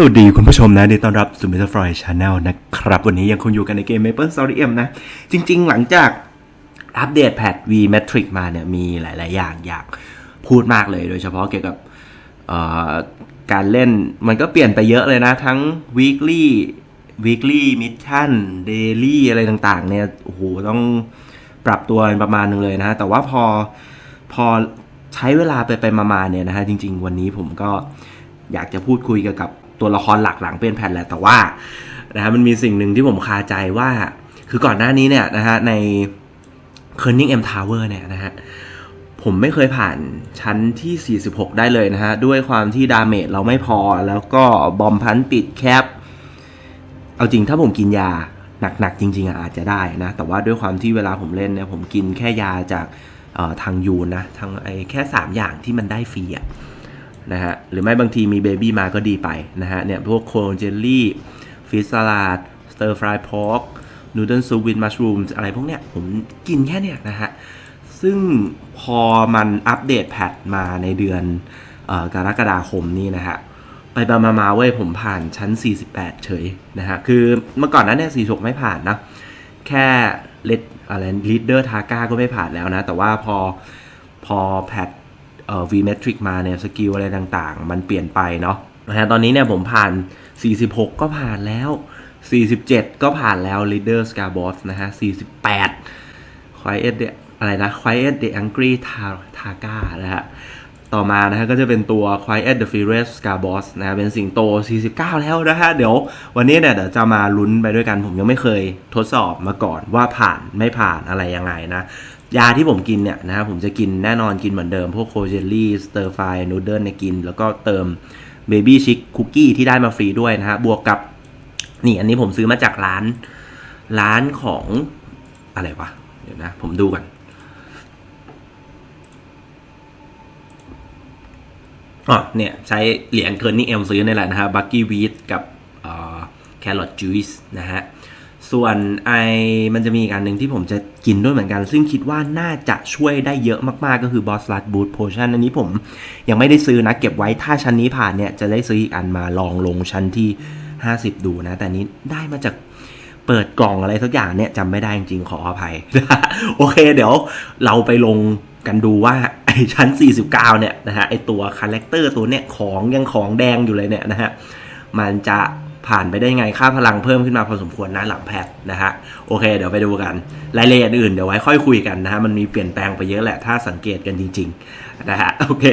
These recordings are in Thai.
สวัสดีคุณผู้ชมนะดีต้อนรับสู่ Mr. Freud Channel นะครับ วันนี้ยังคงอยู่กันในเกม Maple Story M นะ จริง ๆ หลังจากอัปเดตแพท V Matrix มาเนี่ย มีหลาย ๆ อย่างอยากพูดมากเลย โดยเฉพาะเกี่ยวกับการเล่นมันก็เปลี่ยนไปเยอะเลยนะ ทั้ง weekly weekly mission daily อะไรต่าง ๆ เนี่ย โอ้โห ต้องปรับตัวประมาณนึงเลยนะ แต่ว่าพอพอใช้เวลาไปไปมาๆเนี่ยนะฮะ จริง ๆ วันนี้ผมก็อยากจะพูดคุยเกี่ยวกับ ตัวละครหลักหลังเป็นแผ่นแหละแต่ว่านะฮะมันมีสิ่งหนึ่งที่ผมคาใจว่า คือก่อนหน้านี้เนี่ยนะฮะใน c u r n i n g M Tower เนี่ยนะฮะผมไม่เคยผ่านชั้นที่ 46 ได้เลยนะฮะ ด้วยความที่ดาเมจเราไม่พอแล้วก็บอมพันปิดแคปเอาจริงถ้าผมกินยาหนักๆจริงๆอาจจะได้นะ แต่ว่าด้วยความที่เวลาผมเล่นเนี่ยผมกินแค่ยาจากทางยูนนะทางไอ้แค่ 3 อย่างที่มันได้ฟรีอะ นะฮะหรือไม่บางทีมีเบบี้มาก็ดีไปนะฮะเนี่ยพวกโคลเจลลี่ฟิชสลัดสเตอร์ฟรายพอกนูเดิลซูวินมัชรูมอะไรพวกเนี้ยผมกินแค่เนี้ยนะฮะซึ่งพอมันอัปเดตแพทมาในเดือนออกรกฎาคมนี่นะฮะไปไปมามาเว้ยผมผ่านชั้น 48 เฉยนะฮะคือเมื่อก่อนนั้นเนี่ย46 ไม่ผ่านนะ แค่เลดอะไรลีดเดอร์ทาก้าก็ไม่ผ่านแล้วนะ แต่ว่าพอพอแพท เอ่อ V-Metric มาเนี่ยสกิลอะไรต่างๆ มันเปลี่ยนไปเนาะนะฮะตอนนี้เนี่ยผมผ่าน 46 ก็ผ่านแล้ว 47 ก็ผ่านแล้ว Leader Scar Boss นะฮะ 48 Quiet อะไรนะ Quiet the Angry Taga นะฮะต่อมานะฮะก็จะเป็นตัว Quiet the Furious Scar Boss นะฮะเป็นสิงโต 49 แล้วนะฮะ เดี๋ยววันนี้เนี่ยเดี๋ยวจะมาลุ้นไปด้วยกัน ผมยังไม่เคยทดสอบมาก่อนว่าผ่านไม่ผ่านอะไรยังไงนะ ยาที่ผมกินเนี่ยนะฮะผมจะกินแน่นอนกินเหมือนเดิม พวกโคเจลลี่สเตอร์ไฟนูเดิลในยกิน แล้วก็เติมเบบี้ชิคคุกกี้ที่ได้มาฟรีด้วยนะฮะบวกกับนี่อันนี้ผมซื้อมาจากร้าน ร้านของอะไรวะ เดี๋ยวนะ ผมดูกัน อ๋อเนี่ย ใช้เหรียญเคิร์นี่เอ็มซื้อนี่แหละนะฮะบักกี้วีทกับแครอทจูสนะฮะ ส่วนไอมันจะมีอีกอันหนึ่งที่ผมจะกินด้วยเหมือนกัน ซึ่งคิดว่าน่าจะช่วยได้เยอะมาก ๆ ก็คือบอสลัดบูทโพชั่นอันนี้ผมยังไม่ได้ซื้อนะ เก็บไว้ถ้าชั้นนี้ผ่านเนี่ยจะได้ซื้ออีกอันมาลองลงชั้นที่ 50 ดูนะ แต่นี้ได้มาจากเปิดกล่องอะไรสักอย่างเนี่ยจำไม่ได้จริงๆขออภัย โอเคเดี๋ยวเราไปลงกันดูว่าไอชั้น 49 เนี่ยนะฮะไอตัวคาแรคเตอร์ตัวเนี่ยของยังของแดงอยู่เลยเนี่ยนะฮะมันจะ ผ่านไปได้ไงค่าพลังเพิ่มขึ้นมาพอสมควรนะหลังแพทนะฮะโอเค เดี๋ยวไปดูกันรายละเอียดอื่นเดี๋ยวไว้ค่อยคุยกันนะฮะมันมีเปลี่ยนแปลงไปเยอะแหละถ้าสังเกตกันจริงๆนะฮะโอเค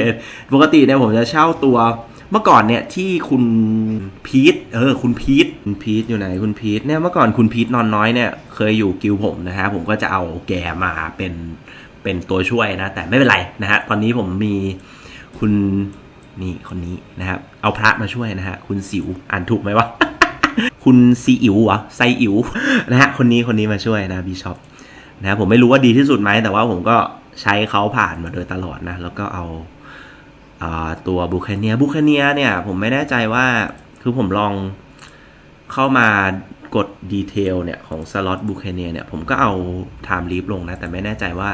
ปกติเนี่ยผมจะเช่าตัวเมื่อก่อนเนี่ยที่คุณพีทเออคุณพีทคุณพีทอยู่ไหนคุณพีทเนี่ยเมื่อก่อนคุณพีทนอนน้อยเนี่ยเคยอยู่กิลผมนะฮะผมก็จะเอาแกมาเป็นเป็นตัวช่วยนะ แต่ไม่เป็นไรนะฮะตอนนี้ผมมีคุณนี่คนนี้นะครับ เอาพระมาช่วยนะฮะ คุณสิวอ่านถูกไหมวะ คุณซีอิ๋วเหรอไซอิ๋วนะฮะคนนี้คนนี้มาช่วยนะบีชอปนะฮะผมไม่รู้ว่าดีที่สุดไหมแต่ว่าผมก็ใช้เขาผ่านมาโดยตลอดนะ แล้วก็เอาอตัวบุคเนียบุคเนียเนี่ย ผมไม่แน่ใจว่าคือผมลองเข้ามากดดีเทลเนี่ย ของสล็อตบุคเนียเนี่ย ผมก็เอาไทม์ลีฟลงนะ แต่ไม่แน่ใจว่า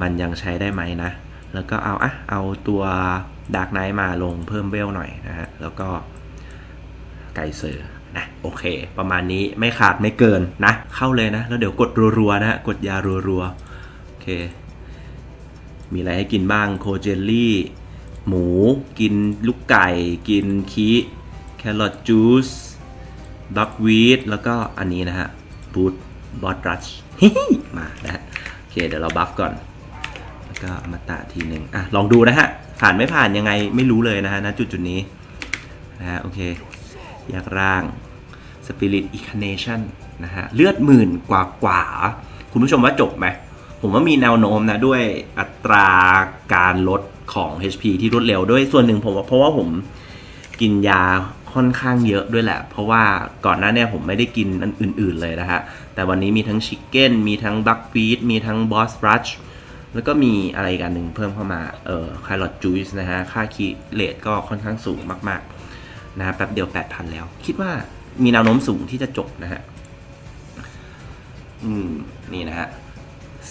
มันยังใช้ได้ไหมนะ แล้วก็เอาอะเอาตัวดาร์กไนท์มาลงเพิ่มเวลหน่อยนะฮะแล้วก็ ไกเซอร์นะโอเค ประมาณนี้ไม่ขาดไม่เกินนะ เข้าเลยนะ แล้วเดี๋ยวกดรัวๆนะฮะกดยารัวๆ โอเค มีอะไรให้กินบ้างโคเจลลี่ หมู กินลูกไก่ กินคีแครอทจูสบักวีดแล้วก็อันนี้นะฮะบูทบอสรัชมานะฮะโอเค เดี๋ยวเราบัฟก่อน แล้วก็มาตะทีหนึ่งอะ ลองดูนะฮะ ผ่านไม่ผ่านยังไงไม่รู้เลยนะฮะณจุดจุดนี้นะฮะโอเค แยกร่าง Spirit Incarnation นะฮะเลือดหมื่นกว่ากว่าๆคุณผู้ชมว่าจบไหม ผมว่ามีแนวโน้มนะด้วยอัตราการลดของ HP ที่รวดเร็วด้วยส่วนหนึ่งผมว่าเพราะว่าผมกินยาค่อนข้างเยอะด้วยแหละ เพราะว่าก่อนหน้าเนี้ผมไม่ได้กินอันอื่น ๆเลยนะฮะ แต่วันนี้มีทั้งชิคเก้น มีทั้งบักฟีดมีทั้งบอสรัชแล้วก็มีอะไรกันหนึ่งเพิ่มเข้ามา เอ่อคาร์ลอตจูสนะฮะ ค่าคีเลทก็ค่อนข้างสูงมาก ๆ นะแป๊บเดียว 8,000 แล้ว คิดว่ามีแนวโน้มสูงที่จะจบนะฮะอืม นี่นะฮะ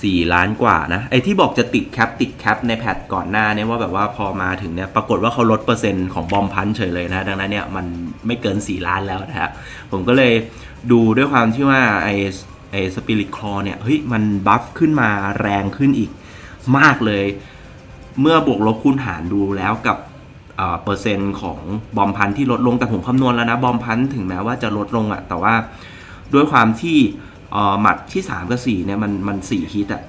สี่ล้านกว่านะ ไอ้ที่บอกจะติดแคปติดแคปในแพทก่อนหน้าเนี่ยว่าแบบว่าพอมาถึงเนี่ย ปรากฏว่าเขาลดเปอร์เซ็นต์ของบอมพันเฉยเลยนะ ดังนั้นเนี่ยมันไม่เกิน 4 ล้านแล้วนะครับผมก็เลยดูด้วยความที่ว่าไอ้ไอ้สปิริตคลอเนี่ยเฮ้ยมันบัฟขึ้นมาแรงขึ้นอีกมากเลย เมื่อบวกลบคูณหารดูแล้วกับ เอ่อเปอร์เซ็นต์ของบอมพันที่ลดลงแต่ผมคำนวณแล้วนะบอมพันถึงแม้ว่าจะลดลงอะแต่ว่าด้วยความที่อ่อหมัดที่ 3 กับ4เนี่ยมันมัน4ฮิตอะ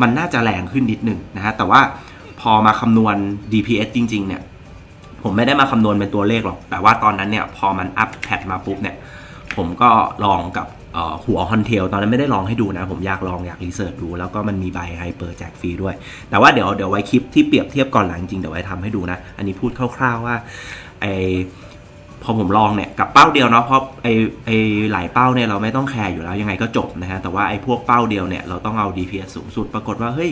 มันน่าจะแรงขึ้นนิดหนึ่งนะฮะแต่ว่าพอมาคำนวณ DPS จริง ๆ เนี่ย ผมไม่ได้มาคำนวณเป็นตัวเลขหรอก แต่ว่าตอนนั้นเนี่ย พอมันอัพแพทมาปุ๊บเนี่ย ผมก็ลองกับ หัวฮอนเทลตอนนั้นไม่ได้ลองให้ดูนะ ผมอยากลองอยากรีเสิร์ชดู แล้วก็มันมีใบไฮเปอร์แจกฟรีด้วย แต่ว่าเดี๋ยวเดี๋ยวไว้คลิปที่เปรียบเทียบก่อนหลังจริงเดี๋ยวไว้ทำให้ดูนะ อันนี้พูดคร่าวๆว่าไอพอผมลองเนี่ยกับเป้าเดียวเนาะเพราะไอไอหลายเป้าเนี่ยเราไม่ต้องแคร์อยู่แล้วยังไงก็จบนะฮะแต่ว่าไอพวกเป้าเดียวเนี่ยเราต้องเอา DPS สูงสุดปรากฏว่าเฮ้ย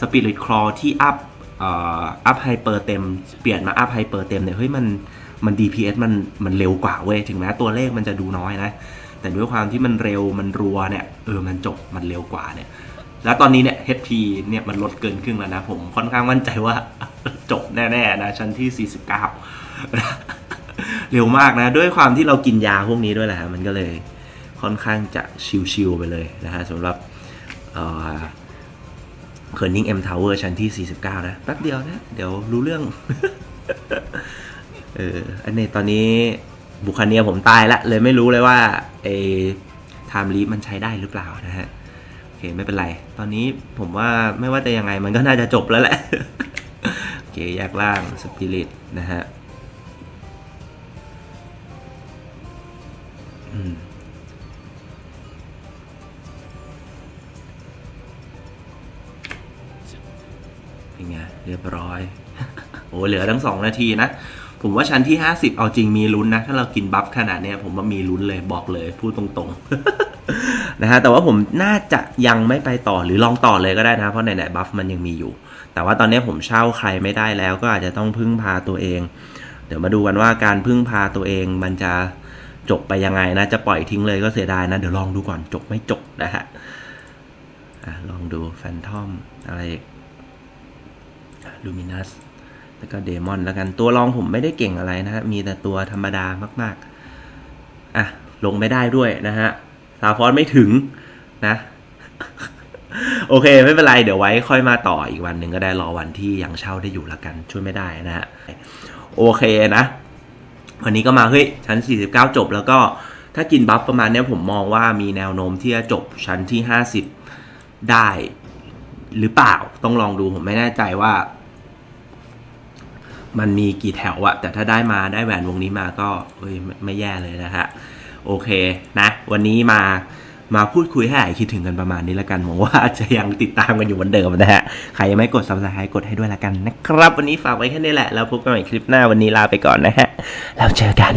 สปิริตคลอที่อัพอัพไฮเปอร์เต็ม เปลี่ยนมาอัพไฮเปอร์เต็มเนี่ยเฮ้ยมันมัน DPS มันมันเร็วกว่าเว้ยถึงแม้ตัวเลขมันจะดูน้อยนะ แต่ด้วยความที่มันเร็วมันรัวเนี่ยเออมันจบมันเร็วกว่าเนี่ยแล้วตอนนี้เนี่ย HP เนี่ยมันลดเกินครึ่งแล้วนะ ผมค่อนข้างมั่นใจว่า จบแน่ๆนะ ชั้นที่ 49 เร็วมากนะ ด้วยความที่เรากินยาพวกนี้ด้วยแหละมันก็เลยค่อนข้างจะชิวๆไปเลยนะฮะสำหรับเคิร์นิ่งเอ็มทาวเวอร์ชั้นที่ 49 นะ แป๊บเดียวนะ เดี๋ยวรู้เรื่อง เอออันนี้ตอนนี้บุคเนียผมตายละเลยไม่รู้เลยว่า อไทม์ลีมันใช้ได้หรือเปล่านะฮะโอเคไม่เป็นไร ตอนนี้ผมว่าไม่ว่าจะยังไงมันก็น่าจะจบแล้วแหละ โอเคแยกล่างสปิริตนะฮะอืมเป็นไงเรียบร้อย โอ้เหลือทั้งสองนาทีนะ ผมว่าชั้นที่ 50 เอาจริงมีลุ้นนะ ถ้าเรากินบัฟขนาดเนี้ยผมว่ามีลุ้นเลยบอกเลยพูดตรงๆ นะฮะแต่ว่าผมน่าจะยังไม่ไปต่อหรือลองต่อเลยก็ได้นะเพราะไหนๆบัฟมันยังมีอยู่ แต่ว่าตอนนี้ผมเช่าใครไม่ได้แล้ว ก็อาจจะต้องพึ่งพาตัวเอง เดี๋ยวมาดูกันว่าการพึ่งพาตัวเองมันจะจบไปยังไงนะ จะปล่อยทิ้งเลยก็เสียดายนะ เดี๋ยวลองดูก่อนจบไม่จบนะฮะอะลองดูแฟนทอมอะไรลูมินัส แล้วก็เดมอนแล้วกันตัวรองผมไม่ได้เก่งอะไรนะฮะ มีแต่ตัวธรรมดามาก ๆ อะ ลงไม่ได้ด้วยนะฮะซาฟอนไม่ถึงนะ โอเค ไม่เป็นไร เดี๋ยวไว้ค่อยมาต่ออีกวันหนึ่งก็ได้รอวันที่ยังเช่าได้อยู่ละกัน ช่วยไม่ได้นะฮะ โอเคนะ วันนี้ก็มา เฮ้ย ชั้น 49 จบแล้วก็ถ้ากินบัฟประมาณนี้ผมมองว่ามีแนวโน้มที่จะจบชั้นที่ 50 ได้หรือเปล่าต้องลองดูผมไม่แน่ใจว่า มันมีกี่แถวอะแต่ถ้าได้มาได้แหวนวงนี้มาก็เอ้ยไม่ไม่แย่เลยนะฮะโอเคนะ วันนี้มามาพูดคุยให้หายคิดถึงกันประมาณนี้ละกันหวังว่าจะยังติดตามกันอยู่เหมือนเดิมนะฮะ ใครยังไม่กด subscribe กดให้ด้วยละกันนะครับ วันนี้ฝากไว้แค่นี้แหละ แล้วพบกันใหม่คลิปหน้าวันนี้ลาไปก่อนนะฮะ แล้วเจอกัน